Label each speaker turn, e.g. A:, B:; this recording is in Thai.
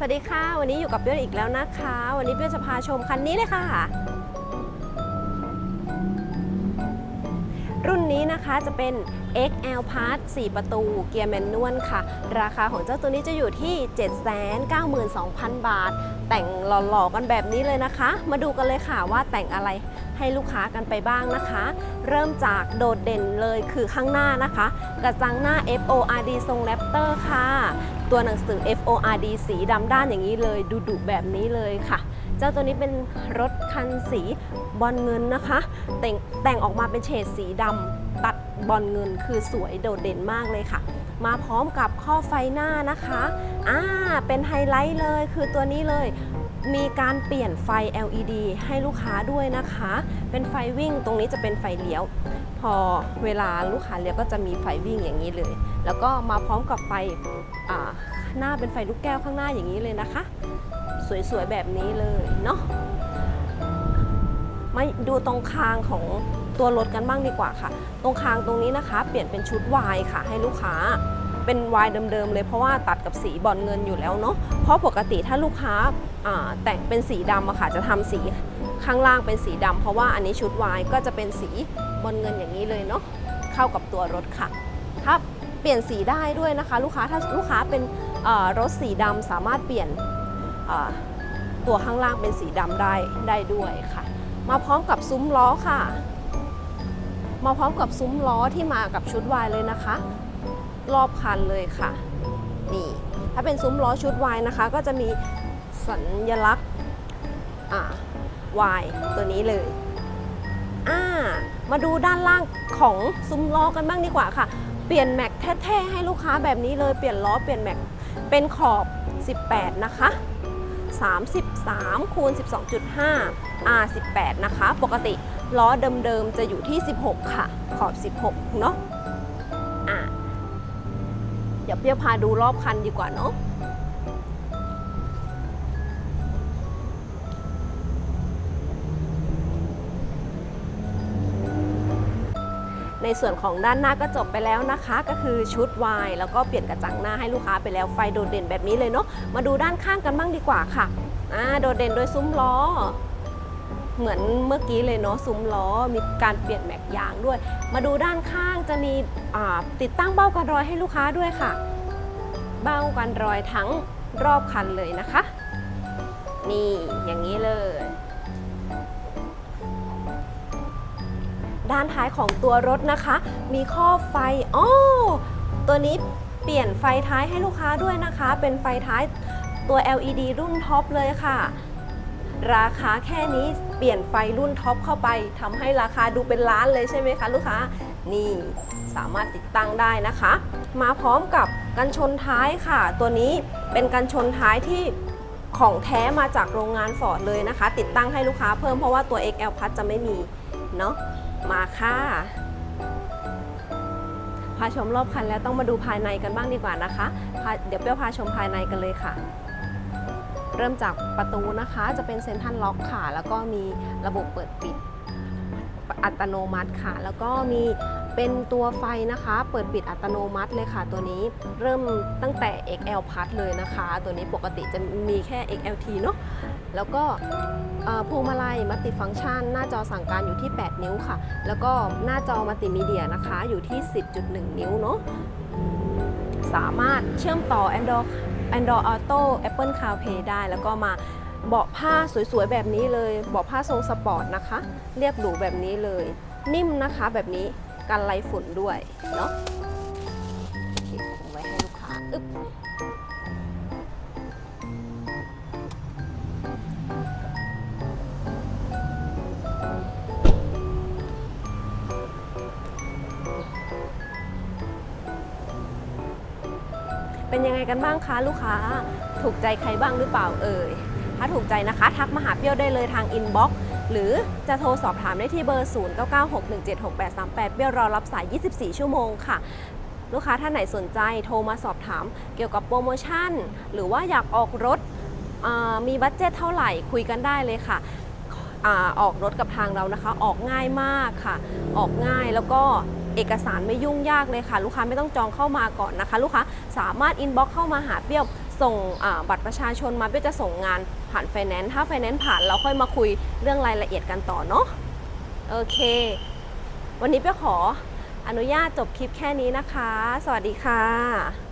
A: สวัสดีค่ะ วันนี้อยู่กับเบี้ยอีกแล้วนะคะ วันนี้เบี้ยจะพาชมคันนี้เลยค่ะ รุ่นนี้นะคะจะเป็น XL Pass 4ประตูเกียร์แมนนวลค่ะ ราคาของเจ้าตัวนี้จะอยู่ที่ 792,000 บาท แต่งหล่อๆกันแบบนี้เลยนะคะ มาดูกันเลยค่ะว่าแต่งอะไรให้ลูกค้ากันไปบ้างนะคะ เริ่มจากโดดเด่นเลยคือข้างหน้านะคะ กระจังหน้า FORD ทรงแรปเตอร์ค่ะ ตัวหนังสือ FORD สีดำด้านอย่างนี้เลยดุๆแบบนี้เลยค่ะเจ้าตัวนี้เป็นรถคันสีบอลเงินนะคะ แต่งแต่งออกมาเป็นเฉดสีดำตัดบอลเงินคือสวยโดดเด่นมากเลยค่ะ มาพร้อมกับข้อไฟหน้านะคะอ่าเป็นไฮไลท์เลยคือตัวนี้เลยมีการเปลี่ยนไฟ LED ให้ลูกค้าด้วยนะคะ เป็นไฟวิ่งตรงนี้จะเป็นไฟเลี้ยว พอเวลาลูกค้าเลี้ยวก็จะมีไฟวิ่งอย่างนี้เลย แล้วก็มาพร้อมกับไฟหน้าเป็นไฟลูกแก้วข้างหน้าอย่างนี้เลยนะคะ สวยๆแบบนี้เลยเนาะมาดูตรงคางของ ตัวรถกันบ้างดีกว่าค่ะ ตรงคางตรงนี้นะคะ เปลี่ยนเป็นชุดวายค่ะ ให้ลูกค้าเป็นวายเดิมๆเลยเพราะว่าตัดกับสีบอลเงินอยู่แล้วเนาะเพราะปกติถ้าลูกค้าแต่งเป็นสีดำอะค่ะจะทำสีข้างล่างเป็นสีดำเพราะว่าอันนี้ชุดวายก็จะเป็นสีบอลเงินอย่างนี้เลยเนาะเข้ากับตัวรถค่ะถ้าเปลี่ยนสีได้ด้วยนะคะ ลูกค้าถ้าลูกค้าเป็นรถสีดำสามารถเปลี่ยนตัวข้างล่างเป็นสีดำได้ได้ด้วยค่ะ มาพร้อมกับซุ้มล้อค่ะ มาพร้อมกับซุ้มล้อที่มากับชุดวายเลยนะคะ รอบคันเลยค่ะ นี่ ถ้าเป็นซุ้มล้อชุดวายนะคะ ก็จะมีสัญลักษณ์วายตัวนี้เลยอ่ามาดูด้านล่างของซุ้มล้อกันบ้างดีกว่าค่ะ เปลี่ยนแม็กเท่ๆให้ลูกค้าแบบนี้เลยเปลี่ยนล้อเปลี่ยนแม็กเป็นขอบ 18 นะคะ 33คูณ12.5 R18 นะคะ ปกติ ล้อเดิมๆจะอยู่ที่ 16 ค่ะ ขอบ 16 เนาะอ่าเดี๋ยวเปียพาดูรอบคันดีกว่าเนาะในส่วนของด้านหน้าก็จบไปแล้วนะคะ ก็คือชุดวายแล้วก็เปลี่ยนกระจังหน้าให้ลูกค้าไปแล้วไฟโดดเด่นแบบนี้เลยเนาะมาดูด้านข้างกันบ้างดีกว่าค่ะอ่าโดดเด่นโดยซุ้มล้อ เหมือนเมื่อกี้เลยเนาะซุ้มล้อมีการเปลี่ยนแม็กยางด้วย มาดูด้านข้างจะมีติดตั้งเบ้ากันรอยให้ลูกค้าด้วยค่ะ เบ้ากันรอยทั้งรอบคันเลยนะคะ นี่อย่างนี้เลย ด้านท้ายของตัวรถนะคะ มีข้อไฟอ๋อตัวนี้เปลี่ยนไฟท้ายให้ลูกค้าด้วยนะคะ เป็นไฟท้ายตัว LED รุ่นท็อปเลยค่ะ ราคาแค่นี้เปลี่ยนไฟรุ่นท็อปเข้าไปทำให้ราคาดูเป็นล้านเลยใช่ไหมคะลูกค้า นี่สามารถติดตั้งได้นะคะ มาพร้อมกับกันชนท้ายค่ะ ตัวนี้เป็นกันชนท้ายที่ของแท้มาจากโรงงานฟอร์ดเลยนะคะ ติดตั้งให้ลูกค้าเพิ่มเพราะว่าตัว XL พัดจะไม่มีเนาะมาค่ะพาชมรอบคันแล้วต้องมาดูภายในกันบ้างดีกว่านะคะ เดี๋ยวเปรี้ยวพาชมภายในกันเลยค่ะ เริ่มจากประตูนะคะจะเป็นเซ็นทรัลล็อกค่ะ แล้วก็มีระบบเปิดปิดอัตโนมัติค่ะ แล้วก็มีเป็นตัวไฟนะคะ เปิดปิดอัตโนมัติเลยค่ะ ตัวนี้เริ่มตั้งแต่ XL Plus เลยนะคะ ตัวนี้ปกติจะมีแค่ XLT เนาะแล้วก็พวงมาลัยมัลติฟังก์ชัน หน้าจอสั่งการอยู่ที่ 8 นิ้วค่ะ แล้วก็หน้าจอมัลติมีเดียนะคะอยู่ที่ 10.1 นิ้วเนาะสามารถเชื่อมต่อ Android Android Auto Apple CarPlay ได้ แล้วก็มาเบาะผ้าสวยๆ แบบนี้เลย เบาะผ้าทรงสปอร์ตนะคะ เรียบหรูแบบนี้เลย นิ่มนะคะแบบนี้ กันไรฝุ่นด้วยเนาะอเคเอาไว้ให้ลูกค้าอึ๊บ เป็นยังไงกันบ้างคะลูกค้า ถูกใจใครบ้างหรือเปล่าเอ่ย ถ้าถูกใจนะคะ ทักมาหาเปรี้ยวได้เลยทางอินบ็อกซ์หรือจะโทรสอบถามได้ที่เบอร์ 0996176838 เปรี้ยวรอรับสาย 24 ชั่วโมงค่ะ ลูกค้าท่านไหนสนใจโทรมาสอบถามเกี่ยวกับโปรโมชั่น หรือว่าอยากออกรถมีบัตเจ็ตเท่าไหร่คุยกันได้เลยค่ะออกรถกับทางเรานะคะ ออกง่ายมากค่ะ ออกง่ายแล้วก็ เอกสารไม่ยุ่งยากเลยค่ะ ลูกค้าไม่ต้องจองเข้ามาก่อนนะคะ ลูกค้าสามารถอินบ็อกเข้ามาหาเปรี้ยวส่งบัตรประชาชนมาเปี้ยจะส่งงานผ่านไฟแนนซ์ถ้าไฟแนนซ์ผ่านเราค่อยมาคุยเรื่องรายละเอียดกันต่อเนาะโอเค วันนี้เปี้ยขออนุญาตจบคลิปแค่นี้นะคะ สวัสดีค่ะ